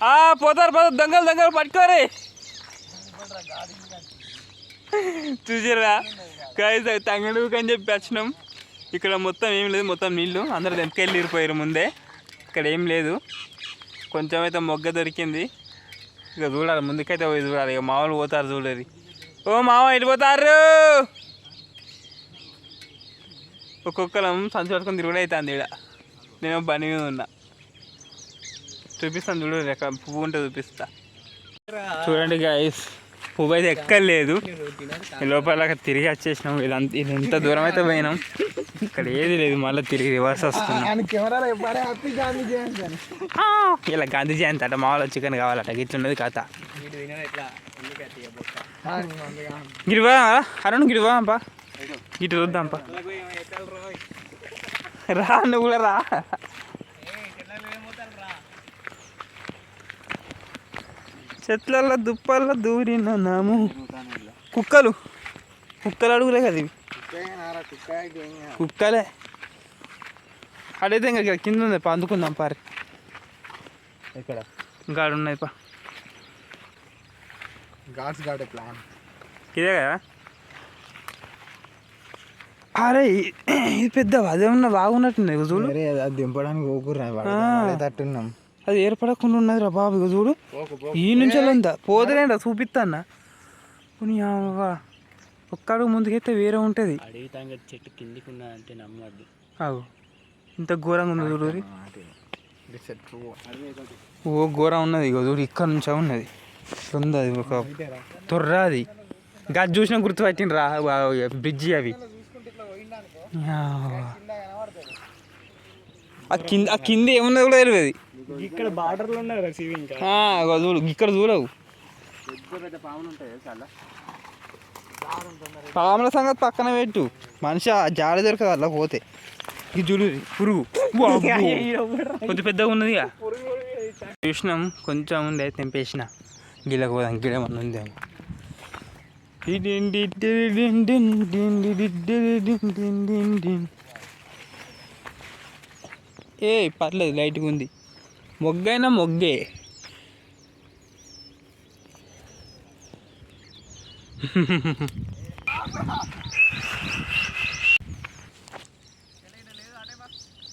ఆ, పోతారు పోతారు దొంగలు దొంగలు పట్టుకోరే. చూసారా కాదు తంగడు అని చెప్పి వచ్చినాం. ఇక్కడ మొత్తం ఏం లేదు మొత్తం నీళ్ళు అందరు దెంపకెళ్ళి ముందే. ఇక్కడ ఏం లేదు. కొంచెం అయితే మొగ్గ దొరికింది. ఇక చూడాలి ముందుకైతే పోయి చూడాలి. ఇక మామూలు పోతారు చూడరి. ఓ మామ వెళ్ళిపోతారు ఒక్కొక్కరం సంచి పట్టుకొని తిరుగుడు అవుతుంది ఇక్కడ నేను బండి మీద ఉన్నా. చూపిస్తాను చూడు పువ్వు ఉంటే చూపిస్తా. చూడండి గాయస్ పువ్వు అయితే ఎక్కలేదు ఈ లోపల తిరిగి వచ్చేసినాం. ఇదంతా ఇది ఎంత దూరం అయితే పోయినాం. ఇక్కడ ఏది లేదు మళ్ళీ తిరిగి రివర్స్ వస్తున్నాం. ఇలా గాంధీ జయంతి అట మామూలు చికెన్ కావాలట ఇట్లున్నది కథ. గిరివా అరుణ్ గిరివా అంపా? ఇటు చూద్దాంపా రా నువ్వు కూడా రా. చెట్లలో దుప్పల్లో దూరిన నాము కుక్కలు. కుక్కలు అడుగులే కదా ఇవి. కుక్కలే. అడైతే ఇంకా ఇక్కడ కింద ఉంది పా అందుకుందాం పారి. ఎక్కడ? ఇంకా ఆడ ఉన్నది పా. God's God plan. ఇదే కదా? అరే ఇది పెద్ద అదేమన్నా బాగున్నట్టుంది చూడు. అది దింపడానికి ఊకుర్రా. తట్టున్నాం. అది ఏర్పడకుండా ఉన్నది రా బాబు ఇగో చూడు. ఈ నుంచి ఉందా పోదలేండా చూపిస్తానా పోనీ అవ్వా. ఒక్క అడుగు ముందుకైతే వేరే ఉంటుంది. చెట్టు కిందికి ఉన్నదంటే నమ్మద్దు. అవు ఇంత ఘోరంగా ఉంది చూడు. ఓ ఘోరం ఉన్నది ఇగో చూడు ఇక్కడ నుంచే ఉన్నది. ఉంది అది ఒక తొర్ర అది. గది చూసినా గుర్తుపట్టిన రా బ్రిడ్జి అవి. ఆ కింద ఆ కింద ఏమున్నది కూడా తెలియదు ఇక్కడ బార్డర్లో ఉన్నారు చూడు ఇక్కడ చూడవు పాములు సంగతి పక్కన పెట్టు మనిషి ఆ జాడ దొరకదు అలా పోతే ఇది చూడు పురుగు. కొద్ది పెద్దగా ఉన్నది చూసినాం కొంచెం ఉండే తెంపేసిన గిలకు పోదాం గిడమన్నా ఉందేమో ఏ పర్లేదు లైట్గా ఉంది. మొగ్గైనా మొగ్గే.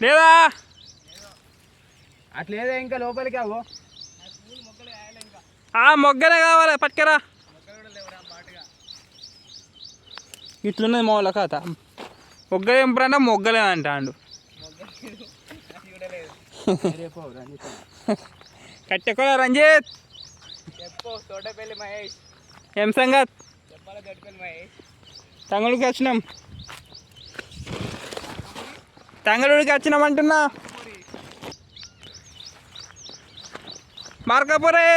లేదా? అట్లేదే ఇంకా లోపలికి అవ్వో ఆ మొగ్గలే కావాలి పట్టుకరా. ఇట్లున్నది మొగల కథ మొగ్గలు ఎంపరంటే కట్టెకోల రంజిత్. చెప్పు తోటపల్లి మహేష్. ఏం సంగత్? చెప్పాలి తోటపల్లి మహేష్? తంగళూరుకి వచ్చినాం. తంగళూరుకి వచ్చినాం అంటున్నా మార్కాపురే.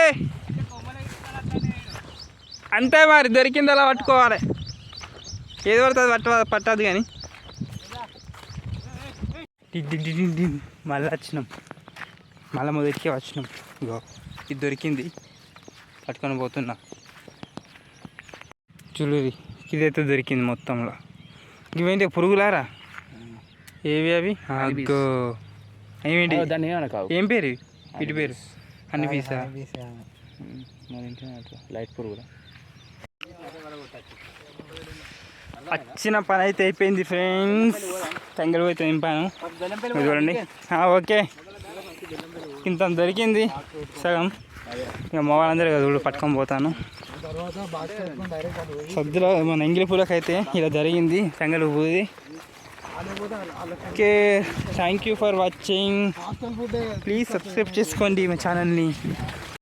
అంతే మరి దొరికింది అలా పట్టుకోవాలి. ఏది పడుతుంది? పట్ట పట్టదు కానీ. మళ్ళీ వచ్చినాం. మళ్ళీ మొదటికే వచ్చినాం. ఇగో ఇది దొరికింది. పట్టుకొని పోతున్నా. చూడురి ఇదైతే దొరికింది మొత్తంలో. ఇవేంటి పురుగులారా? ఏవి అవి? అగ్గో. ఏమేంటి? ఏం పేరు? ఇవి? వీటి పేరు అన్ని పీసా లైట్ పురుగులు? వచ్చిన పని అయితే అయిపోయింది ఫ్రెండ్స్. తెంగలు పోతే నింపాను చూడండి. ఓకే. ఇంత దొరికింది. సగం. ఇక మొగాళ్ళందరూ కదా చూడు పట్టుకొని పోతాను. సద్దులో మన ఎంగిలి పూలకైతే ఇలా జరిగింది తెంగలు పూది. Okay thank you for watching please subscribe చేసుకోండి మా ఛానల్ని.